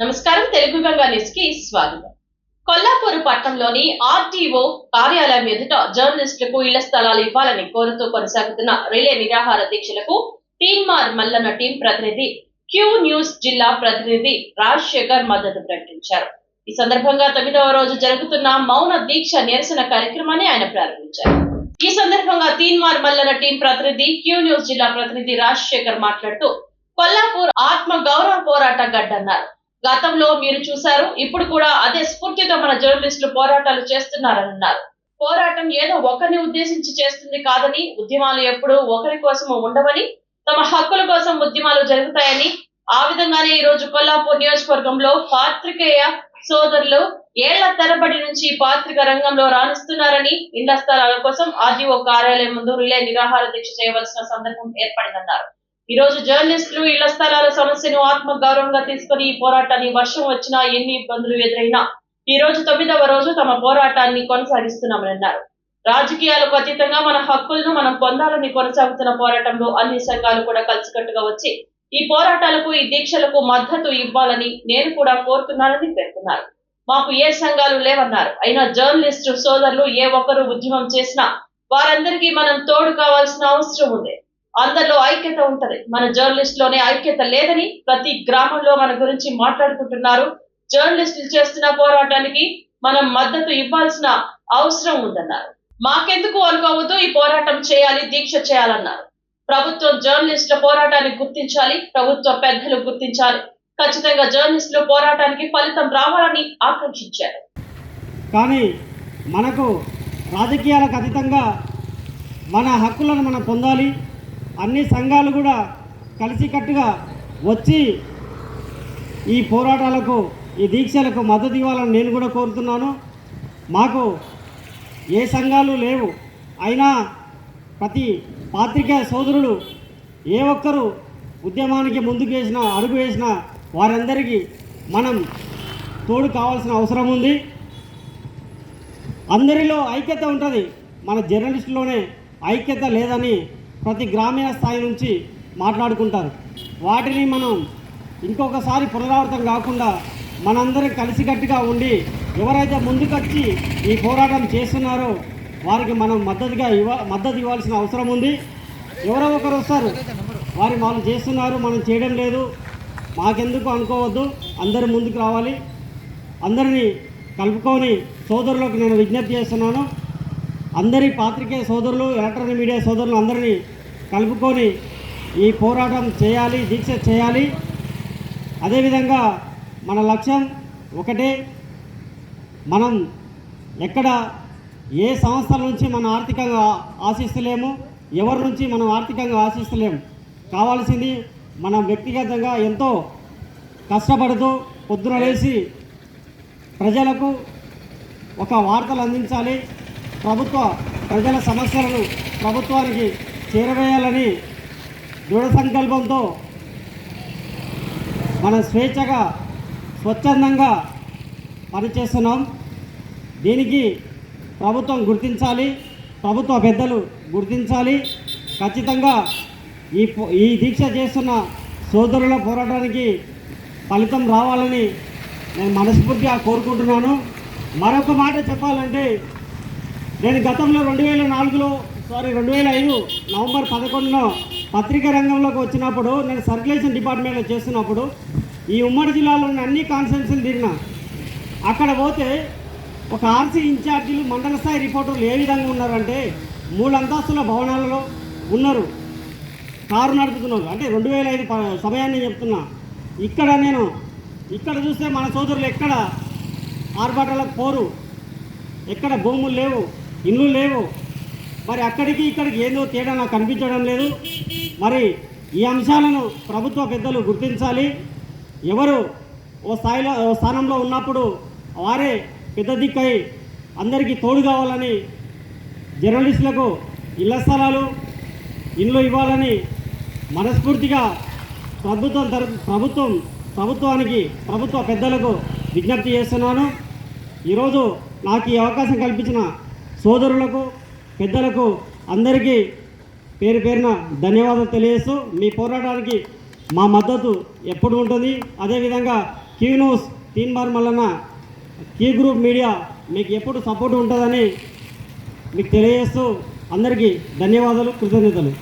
నమస్కారం తెలుగు గంగా న్యూస్కి స్వాగతం. కొల్లాపూర్ పట్టణంలోని ఆర్టీఓ కార్యాలయం ఎదుట జర్నలిస్టులకు ఇళ్ళ స్థలాలు ఇవ్వాలని కోరుతూ కొనసాగుతున్న రిలే నిరాహార దీక్షలకు తీన్మార్ మల్లన్న టీం ప్రతినిధి క్యూ న్యూస్ జిల్లా ప్రతినిధి రాజశేఖర్ మద్దతు ప్రకటించారు. ఈ సందర్భంగా తొమ్మిదవ రోజు జరుగుతున్న మౌన దీక్ష నిరసన కార్యక్రమాన్ని ఆయన ప్రారంభించారు. ఈ సందర్భంగా తీన్మార్ మల్లన్న టీం ప్రతినిధి క్యూ న్యూస్ జిల్లా ప్రతినిధి రాజశేఖర్ మాట్లాడుతూ కొల్లాపూర్ ఆత్మ గౌరవ పోరాట గడ్డన్నారు. గతంలో మీరు చూశారు ఇప్పుడు కూడా అదే స్ఫూర్తితో మన జర్నలిస్టులు పోరాటాలు చేస్తున్నారన్నారు. పోరాటం ఏదో ఒకరిని ఉద్దేశించి చేస్తుంది కాదని ఉద్యమాలు ఎప్పుడూ ఒకరి కోసం ఉండవని తమ హక్కుల కోసం ఉద్యమాలు జరుగుతాయని ఆ విధంగానే ఈ రోజు కొల్లాపూర్ నియోజకవర్గంలో పాత్రికేయ సోదరులు ఏళ్ళ తరబడి నుంచి పాత్రిక రంగంలో రాణిస్తున్నారని ఇండ్ల స్థలాల కోసం ఆర్డీఓ కార్యాలయం ముందు రిలే నిరాహార దీక్ష చేయవలసిన సందర్భం ఏర్పడిందన్నారు. ఈ రోజు జర్నలిస్టులు ఇళ్ళ స్థలాల సమస్యను ఆత్మ గౌరవంగా తీసుకుని ఈ పోరాటాన్ని వర్షం వచ్చినా ఎన్ని ఇబ్బందులు ఎదురైనా ఈ రోజు తొమ్మిదవ రోజు తమ పోరాటాన్ని కొనసాగిస్తున్నామని అన్నారు. రాజకీయాలకు అతీతంగా మన హక్కులను మనం పొందాలని కొనసాగుతున్న పోరాటంలో అన్ని సంఘాలు కూడా కలిసికట్టుగా వచ్చి ఈ పోరాటాలకు ఈ దీక్షలకు మద్దతు ఇవ్వాలని నేను కూడా కోరుతున్నానని పేర్కొన్నారు. మాకు ఏ సంఘాలు లేవన్నారు. అయినా జర్నలిస్టు సోదరులు ఏ ఒక్కరు ఉద్యమం చేసినా వారందరికీ మనం తోడు కావాల్సిన అవసరం ఉంది. అందరిలో ఐక్యత ఉంటది. మన జర్నలిస్ట్లోనే ఐక్యత లేదని ప్రతి గ్రామంలో మన గురించి మాట్లాడుకుంటున్నారు. జర్నలిస్టులు చేస్తున్న పోరాటానికి మనం మద్దతు ఇవ్వాల్సిన అవసరం ఉందన్నారు. మాకెందుకు అనుకోవద్దు ఈ పోరాటం చేయాలి దీక్ష చేయాలన్నారు. ప్రభుత్వం జర్నలిస్టుల పోరాటాన్ని గుర్తించాలి ప్రభుత్వ పెద్దలు గుర్తించాలి. ఖచ్చితంగా జర్నలిస్టుల పోరాటానికి ఫలితం రావాలని ఆకాంక్షించారు. కానీ మనకు రాజకీయాలకు అతీతంగా మన హక్కులను మనం పొందాలి అన్ని సంఘాలు కూడా కలిసికట్టుగా వచ్చి ఈ పోరాటాలకు ఈ దీక్షలకు మద్దతు ఇవ్వాలని నేను కూడా కోరుతున్నాను. మాకు ఏ సంఘాలు లేవు. అయినా ప్రతి పాత్రికేయ సోదరులు ఏ ఒక్కరు ఉద్యమానికి ముందుకు వేసిన అడుగు వేసిన వారందరికీ మనం తోడు కావాల్సిన అవసరం ఉంది. అందరిలో ఐక్యత ఉంటుంది. మన జర్నలిస్టులోనే ఐక్యత లేదని ప్రతి గ్రామీణ స్థాయి నుంచి మాట్లాడుకుంటారు. వాటిని మనం ఇంకొకసారి పునరావృతం కాకుండా మనందరం కలిసికట్టుగా ఉండి ఎవరైతే ముందుకొచ్చి ఈ పోరాటం చేస్తున్నారో వారికి మనం మద్దతుగా ఇవ్వ మద్దతు ఇవ్వాల్సిన అవసరం ఉంది. ఎవరో ఒకరు వస్తారు. వారి వాళ్ళు చేస్తున్నారు మనం చేయడం లేదు. మాకెందుకు అనుకోవద్దు. అందరూ ముందుకు రావాలి. అందరినీ కలుపుకొని సోదరులకు నేను విజ్ఞప్తి చేస్తున్నాను. అందరి పాత్రికేయ సోదరులు ఎలక్ట్రానిక్ మీడియా సోదరులు అందరినీ కలుపుకొని ఈ పోరాటం చేయాలి దీక్ష చేయాలి. అదేవిధంగా మన లక్ష్యం ఒకటే మనం ఎక్కడ ఏ సంస్థల నుంచి మనం ఆర్థికంగా ఆశిస్తలేము ఎవరి నుంచి మనం ఆర్థికంగా ఆశిస్తలేము. కావాల్సింది మనం వ్యక్తిగతంగా ఎంతో కష్టపడుతూ పొద్దున లేచి ప్రజలకు ఒక వార్తలు అందించాలి. ప్రభుత్వ ప్రజల సమస్యలను ప్రభుత్వానికి చేరవేయాలని దృఢ సంకల్పంతో మన స్వేచ్ఛగా స్వచ్ఛందంగా పనిచేస్తున్నాం. దీనికి ప్రభుత్వం గుర్తించాలి ప్రభుత్వ పెద్దలు గుర్తించాలి. ఖచ్చితంగా ఈ ఈ దీక్ష చేస్తున్న సోదరుల పోరాటానికి ఫలితం రావాలని నేను మనస్ఫూర్తిగా కోరుకుంటున్నాను. మరొక మాట చెప్పాలంటే నేను గతంలో రెండు వేల నాలుగులో సారీ రెండు వేల ఐదు నవంబర్ పదకొండులో పత్రికా రంగంలోకి వచ్చినప్పుడు నేను సర్క్యులేషన్ డిపార్ట్మెంట్లో చేస్తున్నప్పుడు ఈ ఉమ్మడి జిల్లాలోని అన్ని కాన్స్టిట్యున్సీలు తిరిగిన అక్కడ పోతే ఒక ఆర్సీ ఇన్ఛార్జీలు మండల స్థాయి రిపోర్టర్లు ఏ విధంగా ఉన్నారంటే మూడు అంతస్తుల భవనాలలో ఉన్నారు కారు నడుపుతున్నారు. అంటే రెండు వేల ఐదు సమయాన్ని చెప్తున్నా. ఇక్కడ నేను ఇక్కడ చూస్తే మన సోదరులు ఎక్కడ ఆర్భాటాలకు పోరు? ఎక్కడ భూములు లేవు? ఇల్లు లేవు? మరి అక్కడికి ఇక్కడికి ఏదో తేడా నాకు కనిపించడం లేదు. మరి ఈ అంశాలను ప్రభుత్వ పెద్దలు గుర్తించాలి. ఎవరు ఓ స్థాయిలో ఓ స్థానంలో ఉన్నప్పుడు వారే పెద్ద దిక్కై అందరికీ తోడు కావాలని జర్నలిస్టులకు ఇళ్ళ స్థలాలు ఇండ్లు ఇవ్వాలని మనస్ఫూర్తిగా ప్రభుత్వం ప్రభుత్వం ప్రభుత్వానికి ప్రభుత్వ పెద్దలకు విజ్ఞప్తి చేస్తున్నాను. ఈరోజు నాకు ఈ అవకాశం కల్పించిన సోదరులకు పెద్దలకు అందరికీ పేరు పేరున ధన్యవాదాలు తెలియజేస్తూ మీ పోరాటానికి మా మద్దతు ఎప్పుడు ఉంటుంది? అదేవిధంగా Q news Teenmar Mallanna key group media మీకు ఎప్పుడు సపోర్ట్ ఉంటుందని మీకు తెలియజేస్తూ అందరికీ ధన్యవాదాలు కృతజ్ఞతలు.